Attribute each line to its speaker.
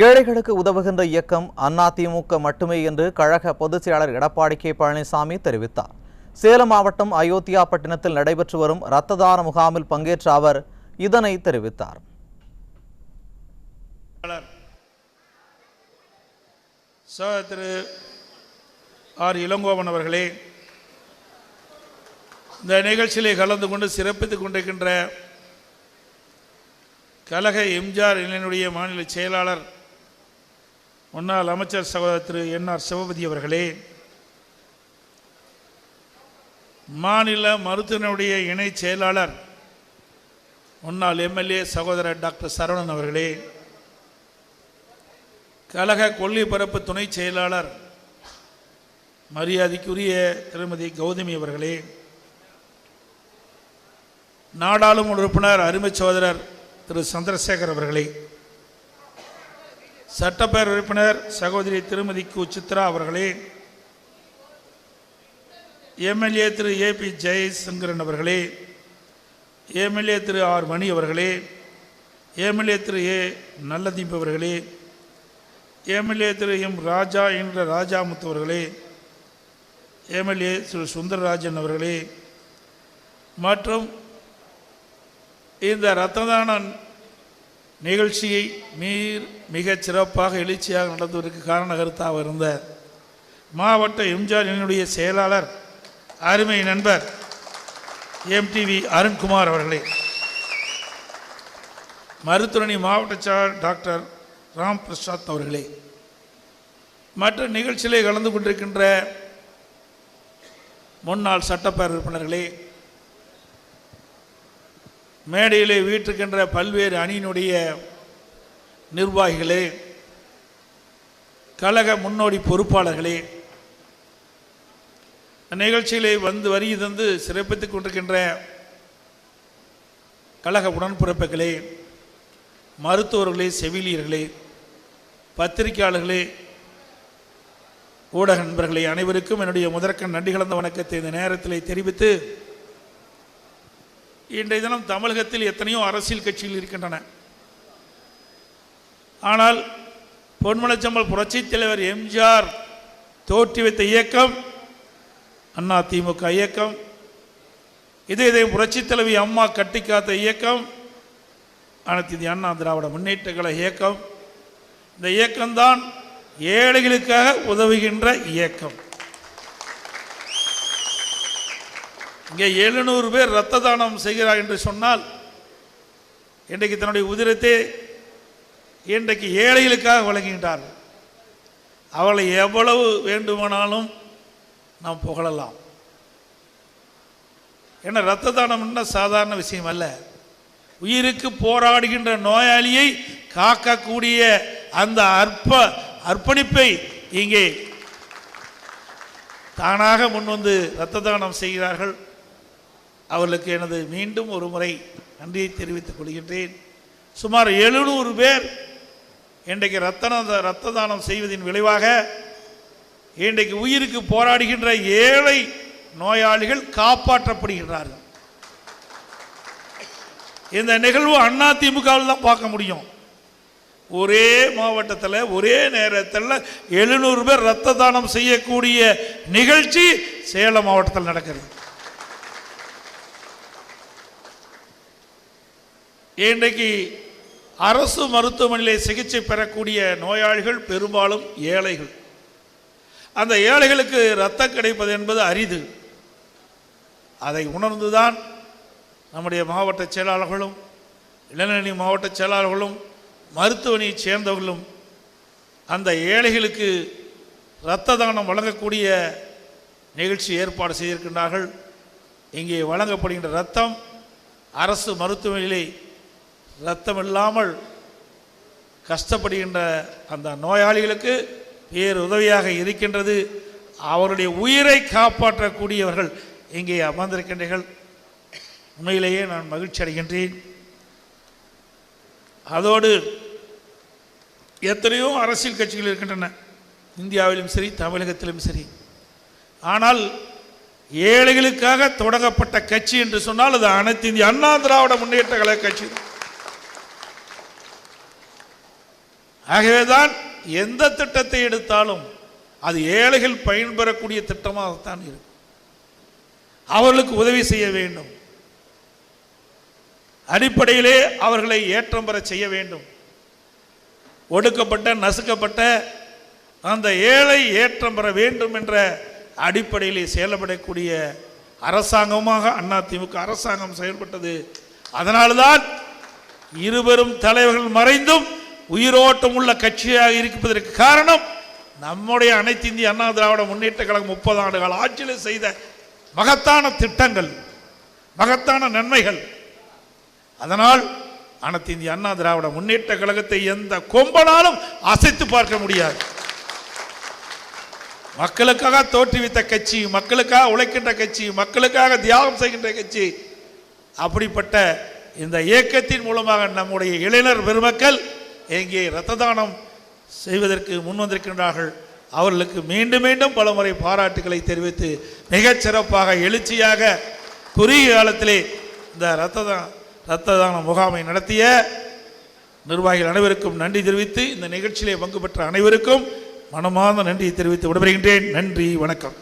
Speaker 1: ஏழைகளுக்கு உதவுகின்ற இயக்கம் அதிமுக மட்டுமே என்று கழக பொதுச் செயலாளர் எடப்பாடி கே பழனிசாமி தெரிவித்தார். சேலம் மாவட்டம் அயோத்தியா பட்டினத்தில் நடைபெற்று வரும் இரத்த தான முகாமில் பங்கேற்ற அவர் இதனை தெரிவித்தார்.
Speaker 2: திரு ஆர் இளங்கோவன் அவர்களே இந்த நிகழ்ச்சியிலே கலந்து கொண்டு சிறப்பித்துக் கொண்டிருக்கின்ற கழக எம்ஜிஆர் இளைஞனுடைய மாநில செயலாளர் முன்னாள் அமைச்சர் சகோதரர் திரு என் ஆர் சிவபதி அவர்களே மாநில மருத்துவனுடைய இணை செயலாளர் முன்னாள் எம்எல்ஏ சகோதரர் டாக்டர் சரவணன் அவர்களே கழக கொல்லிப்பரப்பு துணை செயலாளர் மரியாதைக்குரிய திருமதி கௌதமி அவர்களே நாடாளுமன்ற உறுப்பினர் அருமை சகோதரர் திரு சந்திரசேகர் அவர்களே சட்டப்பேரவை உறுப்பினர் சகோதரி திருமதி கு. சித்ரா அவர்களே எம்எல்ஏ திரு. ஏ. பி. ஜெயசங்கரன் அவர்களே எம்எல்ஏ திரு. ஆர். மணி அவர்களே எம்எல்ஏ திரு. ஏ. நல்லதீப் அவர்களே எம்எல்ஏ திரு. எம். ராஜா என்ற ராஜாமுத்து அவர்களே எம்எல்ஏ திரு. சுந்தரராஜன் அவர்களே மற்றும் இந்த ரத்ததான நிகழ்ச்சியை மீர் மிகச் சிறப்பாக எழுச்சியாக நடத்துவதற்கு காரணகர்த்தாக இருந்த மாவட்ட எம்ஜிஆர் என்னுடைய செயலாளர் அருமை நண்பர் எம்டிவி அருண்குமார் அவர்களே. மருத்துவனி மாவட்ட செயலாளர் டாக்டர் ராம் பிரசாத் அவர்களே. மற்ற நிகழ்ச்சியிலே கலந்து கொண்டிருக்கின்ற முன்னாள் சட்டப்பேரவை உறுப்பினர்களே மேடையிலே வீட்டிருக்கின்ற பல்வேறு அணியினுடைய நிர்வாகிகளே கழக முன்னோடி பொறுப்பாளர்களே நிகழ்ச்சியிலே வந்து வருகை தந்து சிறப்பித்துக் கொண்டிருக்கின்ற கழக உடன்பிறப்புகளே மருத்துவர்களே செவிலியர்களே பத்திரிகையாளர்களே ஊடக நண்பர்களே அனைவருக்கும் என்னுடைய முதற்கண் நன்றி கலந்த வணக்கத்தை இந்த நேரத்தில் தெரிவித்து இன்றைய தினம் தமிழகத்தில் எத்தனையோ அரசியல் கட்சிகள் இருக்கின்றன. ஆனால் பொன்மனச்சம்பல் புரட்சித் தலைவர் எம்ஜிஆர் தோற்றி வைத்த இயக்கம் அண்ணா திமுக இயக்கம் இதே இதே புரட்சித் தலைவி அம்மா கட்டி காத்த இயக்கம் அனைத்து இந்திய அண்ணா திராவிட முன்னேற்ற கழக இயக்கம். இந்த இயக்கம்தான் ஏழைகளுக்காக உதவுகின்ற இயக்கம். இங்கே எழுநூறு பேர் இரத்த தானம் செய்கிறார் என்று சொன்னால் இன்றைக்கு தன்னுடைய உதிரத்தை இன்றைக்கு ஏழைகளுக்காக வழங்குகின்றார்கள். அவளை எவ்வளவு வேண்டுமானாலும் நாம் புகழலாம். ஏன்னா இரத்த தானம்னா சாதாரண விஷயம் அல்ல. உயிருக்கு போராடுகின்ற நோயாளியை காக்கக்கூடிய அந்த அற்ப அர்ப்பணிப்பை இங்கே தானாக முன்வந்து இரத்த தானம் செய்கிறார்கள். அவர்களுக்கு எனது மீண்டும் ஒரு முறை நன்றியை தெரிவித்துக் கொள்கின்றேன். சுமார் எழுநூறு பேர் இன்றைக்கு ரத்தன ரத்த தானம் செய்வதின் விளைவாக இன்றைக்கு உயிருக்கு போராடுகின்ற ஏழை நோயாளிகள் காப்பாற்றப்படுகின்றார்கள். இந்த நிகழ்வு அண்ணா திமுகவில் தான் பார்க்க முடியும். ஒரே மாவட்டத்தில் ஒரே நேரத்தில் எழுநூறு பேர் ரத்த தானம் செய்யக்கூடிய நிகழ்ச்சி சேலம் மாவட்டத்தில் நடக்கிறது. இன்றைக்கு அரசு மருத்துவமனையிலே சிகிச்சை பெறக்கூடிய நோயாளிகள் பெரும்பாலும் ஏழைகள். அந்த ஏழைகளுக்கு ரத்தம் கிடைப்பது என்பது அரிது. அதை உணர்ந்துதான் நம்முடைய மாவட்ட செயலாளர்களும் இளநீ மாவட்ட செயலாளர்களும் மருத்துவமனையைச் சேர்ந்தவர்களும் அந்த ஏழைகளுக்கு இரத்த தானம் வழங்கக்கூடிய நிகழ்ச்சி ஏற்பாடு செய்திருக்கின்றார்கள். இங்கே வழங்கப்படுகின்ற ரத்தம் அரசு மருத்துவமனையிலே ரத்தம் இல்லாமல் கஷ்டப்படுகின்ற அந்த நோயாளிகளுக்கு பேர் உதவியாக இருக்கின்றது. அவருடைய உயிரை காப்பாற்றக்கூடியவர்கள் இங்கே அமர்ந்திருக்கின்றீர்கள். உண்மையிலேயே நான் மகிழ்ச்சி அடைகின்றேன். அதோடு எத்தனையோ அரசியல் கட்சிகள் இருக்கின்றன. இந்தியாவிலும் சரி தமிழகத்திலும் சரி. ஆனால் ஏழைகளுக்காக தொடங்கப்பட்ட கட்சி என்று சொன்னால் அது அனைத்து இந்திய அண்ணா திராவிட முன்னேற்ற கழக கட்சி தான். ஆகவேதான் எந்த திட்டத்தை எடுத்தாலும் அது ஏழைகள் பயன்பெறக்கூடிய திட்டமாகத்தான் இருக்கும். அவர்களுக்கு உதவி செய்ய வேண்டும். அடிப்படையிலே அவர்களை ஏற்றம் பெற செய்ய வேண்டும். ஒடுக்கப்பட்ட நசுக்கப்பட்ட அந்த ஏழை ஏற்றம் பெற வேண்டும் என்ற அடிப்படையிலே செயல்படக்கூடிய அரசாங்கமாக அதிமுக அரசாங்கம் செயல்பட்டது. அதனால்தான் இருவரும் தலைவர்கள் மறைந்தும் உயிரோட்டம் உள்ள கட்சியாக இருப்பதற்கு காரணம் நம்முடைய அனைத்து இந்திய அண்ணா திராவிட முன்னேற்ற கழகம் முப்பது ஆண்டுகள் ஆட்சியில் செய்த மகத்தான திட்டங்கள் மகத்தான நன்மைகள். அதனால் அனைத்து இந்திய அண்ணா திராவிட முன்னேற்ற கழகத்தை எந்த கொம்பனாலும் அசைத்து பார்க்க முடியாது. மக்களுக்காக தோற்றுவித்த கட்சி மக்களுக்காக உழைக்கின்ற கட்சி மக்களுக்காக தியாகம் செய்கின்ற கட்சி அப்படிப்பட்ட இந்த இயக்கத்தின் மூலமாக நம்முடைய இளைஞர் பெருமக்கள் எங்கே இரத்த தானம் செய்வதற்கு முன் வந்திருக்கின்றார்கள் அவர்களுக்கு மீண்டும் மீண்டும் பலமுறை பாராட்டுகளை தெரிவித்து மிகச் சிறப்பாக எழுச்சியாக குறுகிய காலத்திலே இந்த இரத்த தான் இரத்த தான முகாமை நடத்திய நிர்வாகிகள் அனைவருக்கும் நன்றி தெரிவித்து இந்த நிகழ்ச்சியிலே பங்கு பெற்ற அனைவருக்கும் மனமார்ந்த நன்றியை தெரிவித்து விடைபெறுகின்றேன். நன்றி வணக்கம்.